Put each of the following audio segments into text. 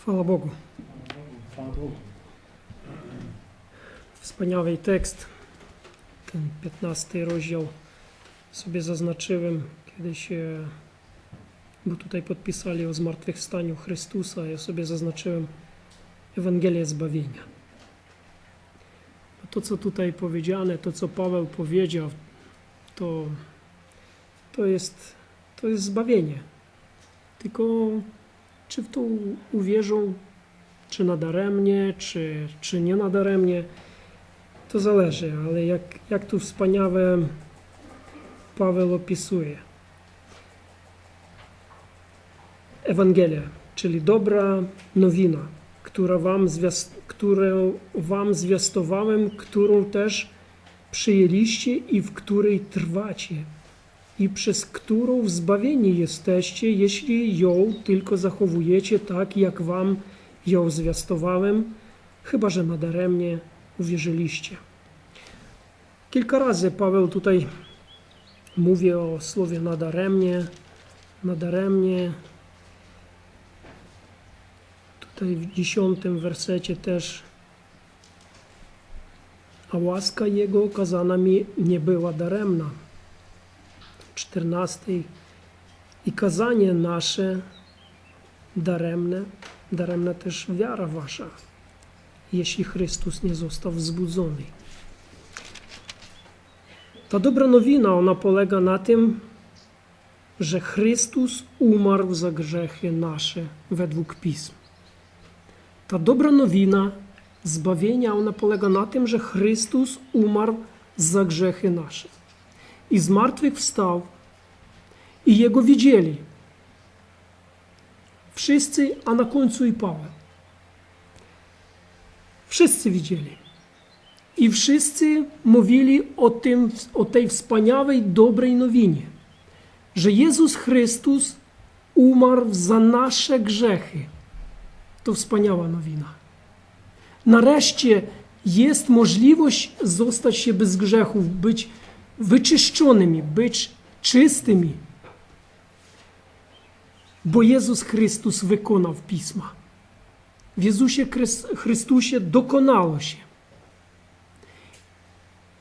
Chwała Bogu. Chwała Bogu. Wspaniały tekst. Ten 15 rozdział sobie zaznaczyłem kiedyś, e, bo tutaj podpisali o zmartwychwstaniu Chrystusa. Ja sobie zaznaczyłem Ewangelię zbawienia. To, co tutaj powiedziane, to, co Paweł powiedział, to, to, jest, to jest zbawienie. Tylko czy w to uwierzą, czy nadaremnie, czy, czy nie nadaremnie, to zależy, ale jak, jak tu wspaniale Paweł opisuje. Ewangelia, czyli dobra nowina, która wam, zwiast, którą wam zwiastowałem, którą też przyjęliście i w której trwacie, i przez którą zbawieni jesteście, jeśli ją tylko zachowujecie tak, jak wam ją zwiastowałem, chyba że nadaremnie uwierzyliście. Kilka razy Paweł tutaj mówi o słowie nadaremnie, nadaremnie. Tutaj w dziesiątym wersecie też a łaska Jego okazana mi nie była daremna. Czternastej i kazanie nasze daremne, daremna też wiara wasza jeśli Chrystus nie został wzbudzony. Ta dobra nowina, ona polega na tym, że Chrystus umarł za grzechy nasze według Pism. Ta dobra nowina zbawienia, ona polega na tym, że Chrystus umarł za grzechy nasze. I z martwych wstał i Jego widzieli. Wszyscy, a na końcu i Paweł. Wszyscy widzieli. I wszyscy mówili o, tym, o tej wspaniałej, dobrej nowinie, że Jezus Chrystus umarł za nasze grzechy. To wspaniała nowina. Nareszcie jest możliwość zostać się bez grzechów, być wyczyszczonymi, być czystymi, bo Jezus Chrystus wykonał Pisma. W Jezusie Chrystusie dokonało się.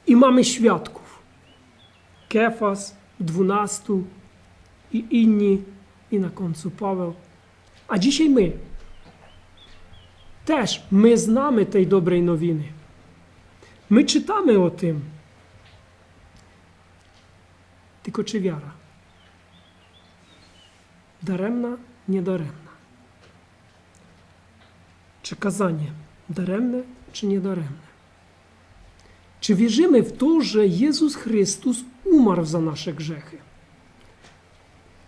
I mamy świadków. Kefas, dwunastu i inni, i na końcu Paweł. A dzisiaj my. Też my znamy tej dobrej nowiny. My czytamy o tym. Tylko czy wiara? Daremna, niedaremna. Czy kazanie daremne, czy niedaremne? Czy wierzymy w to, że Jezus Chrystus umarł za nasze grzechy?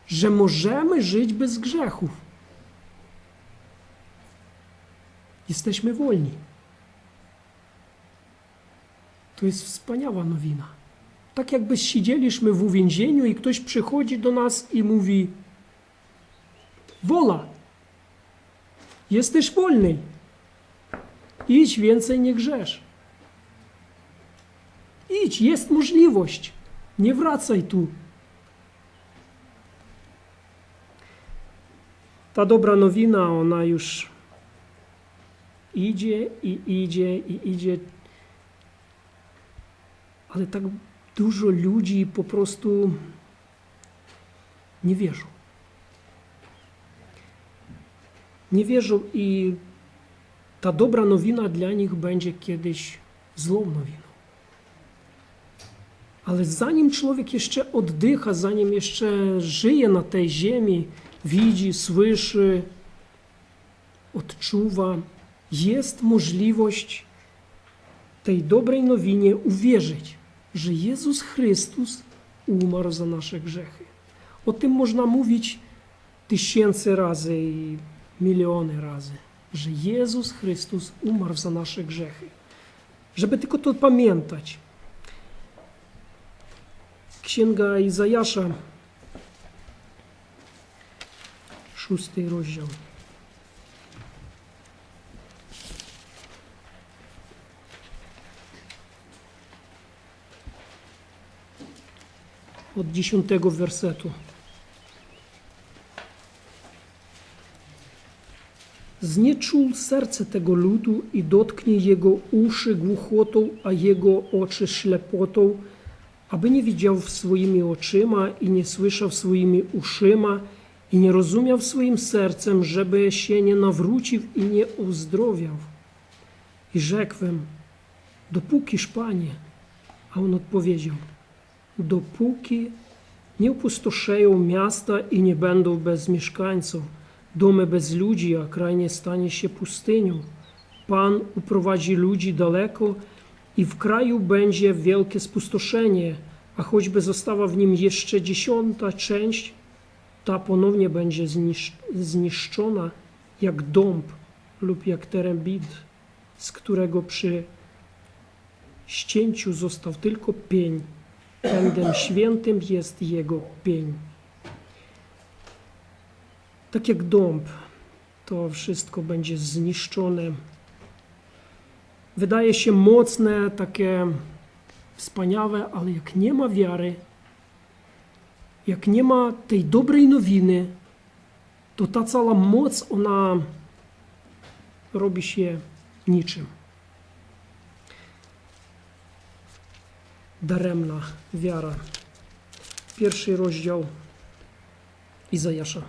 Że możemy żyć bez grzechów? Jesteśmy wolni. To jest wspaniała nowina. Tak jakby siedzieliśmy w uwięzieniu i ktoś przychodzi do nas i mówi: Wola, Jesteś wolny. Idź więcej nie grzesz. Idź, jest możliwość. Nie wracaj tu. Ta dobra nowina, ona już idzie i idzie i idzie. Ale tak dużo ludzi po prostu nie wierzą. nie wierzą i ta dobra nowina dla nich będzie kiedyś złą nowiną. Ale zanim człowiek jeszcze oddycha, zanim jeszcze żyje na tej ziemi, widzi, słyszy, odczuwa, jest możliwość tej dobrej nowinie uwierzyć, że Jezus Chrystus umarł za nasze grzechy. O tym można mówić tysięcy razy i miliony razy, że Jezus Chrystus umarł za nasze grzechy. Żeby tylko to pamiętać. Księga Izajasza, szósty rozdział. Od dziesiątego wersetu. Znieczul serce tego ludu i dotknij jego uszy głuchotą, a jego oczy ślepotą, aby nie widział swoimi oczyma i nie słyszał swoimi uszyma i nie rozumiał swoim sercem, żeby się nie nawrócił i nie uzdrowiał. I rzekłem, dopókiż, Panie, a on odpowiedział, dopóki nie opustoszeją miasta i nie będą bez mieszkańców, domy bez ludzi, a kraj nie stanie się pustynią. Pan uprowadzi ludzi daleko i w kraju będzie wielkie spustoszenie, a choćby została w nim jeszcze dziesiąta część, ta ponownie będzie znisz- zniszczona jak dąb lub jak terembit, z którego przy ścięciu został tylko pień. Pędem świętym jest jego pień. Tak jak dąb, to wszystko będzie zniszczone. Wydaje się mocne, takie wspaniałe, ale jak nie ma wiary, jak nie ma tej dobrej nowiny, to ta cała moc, ona robi się niczym. Daremna wiara. Pierwszy rozdział Izajasza.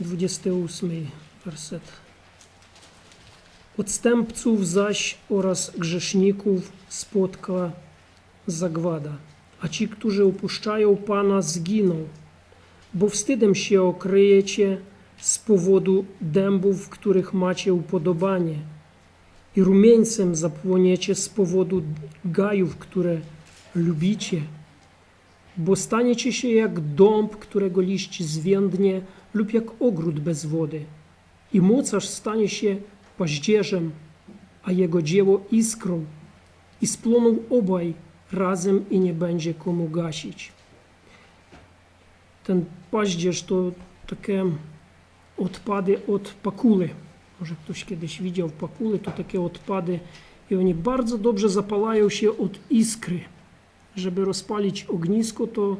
28 werset. Odstępców zaś oraz grzeszników spotka zagwada, a ci, którzy opuszczają Pana, zginą, bo wstydem się okryjecie z powodu dębów, w których macie upodobanie, i rumieńcem zapłoniecie z powodu gajów, które lubicie, bo staniecie się jak dąb, którego liść zwiędnie, lub jak ogród bez wody, i mocarz stanie się paździerzem, a jego dzieło iskrą, i spłoną obaj razem i nie będzie komu gasić. Ten paździerz to takie odpady od pakuli. Może ktoś kiedyś widział pakule, to takie odpady i oni bardzo dobrze zapalają się od iskry. Żeby rozpalić ognisko, to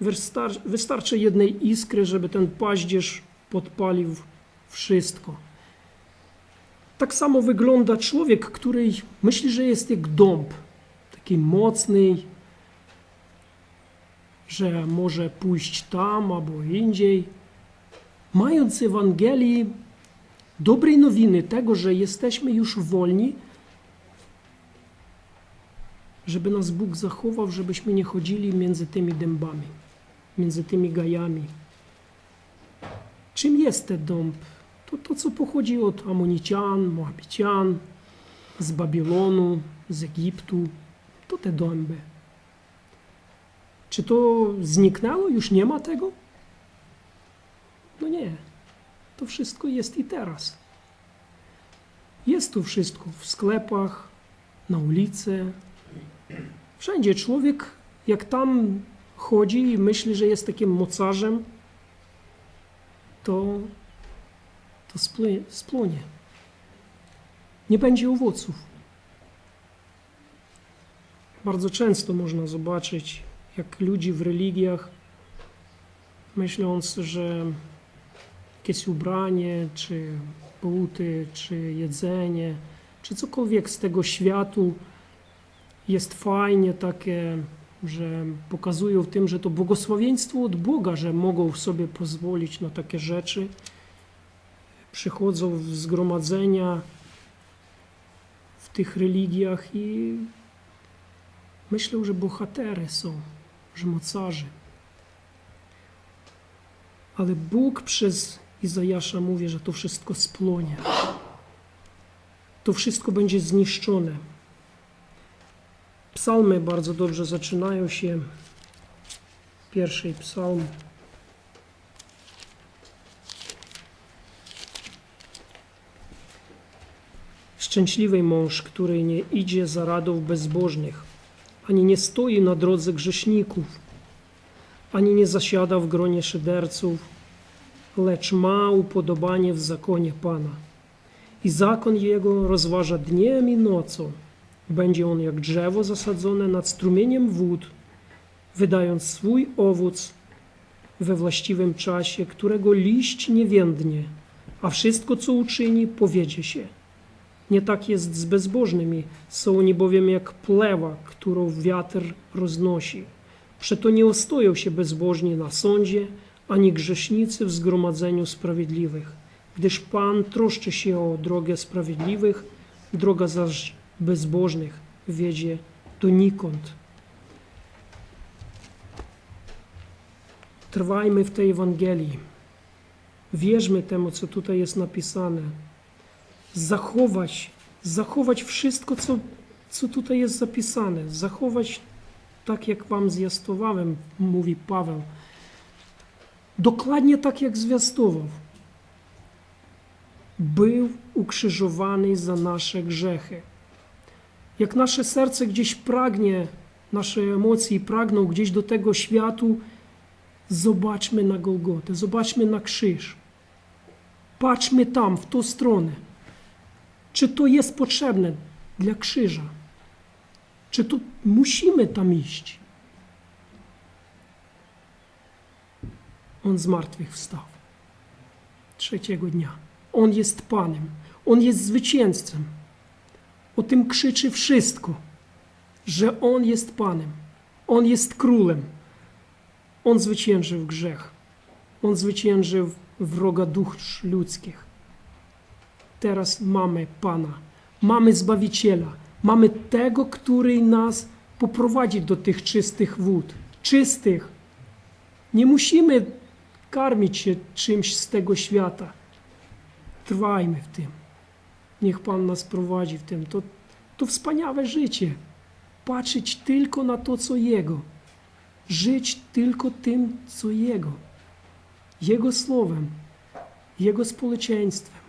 wystar- wystarczy jednej iskry, żeby ten paździerz podpalił wszystko. Tak samo wygląda człowiek, który myśli, że jest jak dąb, taki mocny, że może pójść tam albo indziej. Mając Ewangelii dobrej nowiny tego, że jesteśmy już wolni, żeby nas Bóg zachował, żebyśmy nie chodzili między tymi dębami, między tymi gajami. Czym jest ten dąb? To to, co pochodzi od Amonician, Moabician, z Babilonu, z Egiptu. To te dąby. Czy to zniknęło? Już nie ma tego? No nie. To wszystko jest i teraz. Jest to wszystko w sklepach, na ulicy. Wszędzie człowiek, jak tam chodzi i myśli, że jest takim mocarzem, to, to spłonie. Nie będzie owoców. Bardzo często można zobaczyć, jak ludzi w religiach, myśląc, że jakieś ubranie, czy buty, czy jedzenie, czy cokolwiek z tego światu jest fajnie takie, że pokazują tym, że to błogosławieństwo od Boga, że mogą sobie pozwolić na takie rzeczy. Przychodzą w zgromadzenia w tych religiach i myślą, że bohatery są, że mocarze. Ale Bóg przez Izajasza mówi, że to wszystko spłonie. To wszystko będzie zniszczone. Psalmy bardzo dobrze zaczynają się. Pierwszy psalm. Szczęśliwy mąż, który nie idzie za radą bezbożnych, ani nie stoi na drodze grzeszników, ani nie zasiada w gronie szyderców, lecz ma upodobanie w zakonie Pana. I zakon jego rozważa dniem i nocą. Będzie on jak drzewo zasadzone nad strumieniem wód, wydając swój owoc we właściwym czasie, którego liść nie więdnie, a wszystko, co uczyni, powiedzie się. Nie tak jest z bezbożnymi, są oni bowiem jak plewa, którą wiatr roznosi. Przeto nie ostoją się bezbożni na sądzie, ani grzesznicy w zgromadzeniu sprawiedliwych, gdyż Pan troszczy się o drogę sprawiedliwych, droga zaś bezbożnych wiedzie donikąd. Trwajmy w tej Ewangelii. Wierzmy temu, co tutaj jest napisane. Zachować, zachować wszystko, co, co tutaj jest zapisane. Zachować tak, jak wam zwiastowałem, mówi Paweł. Dokładnie tak, jak zwiastował. Był ukrzyżowany za nasze grzechy. Jak nasze serce gdzieś pragnie, nasze emocje pragną gdzieś do tego światu, zobaczmy na Golgotę, zobaczmy na krzyż. Patrzmy tam, w tą stronę. Czy to jest potrzebne dla krzyża? Czy to musimy tam iść? On z martwych wstał. Trzeciego dnia. On jest Panem. On jest zwycięzcą. O tym krzyczy wszystko, że On jest Panem. On jest królem. On zwyciężył grzech. On zwyciężył wroga dusz ludzkich. Teraz mamy Pana, mamy Zbawiciela, mamy tego, który nas poprowadzi do tych czystych wód. Czystych. Nie musimy karmić się czymś z tego świata. Trwajmy w tym. Niech Pan nas prowadzi w tym. To, to wspaniałe życie. Patrzeć tylko na to, co Jego. Żyć tylko tym, co Jego. Jego słowem, Jego społeczeństwem.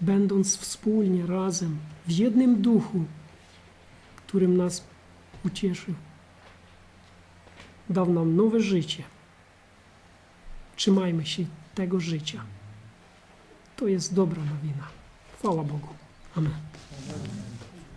Będąc wspólnie, razem, w jednym duchu, którym nas ucieszył. Dał nam nowe życie. Trzymajmy się tego życia. To jest dobra nowina. Chwała Bogu. Amen.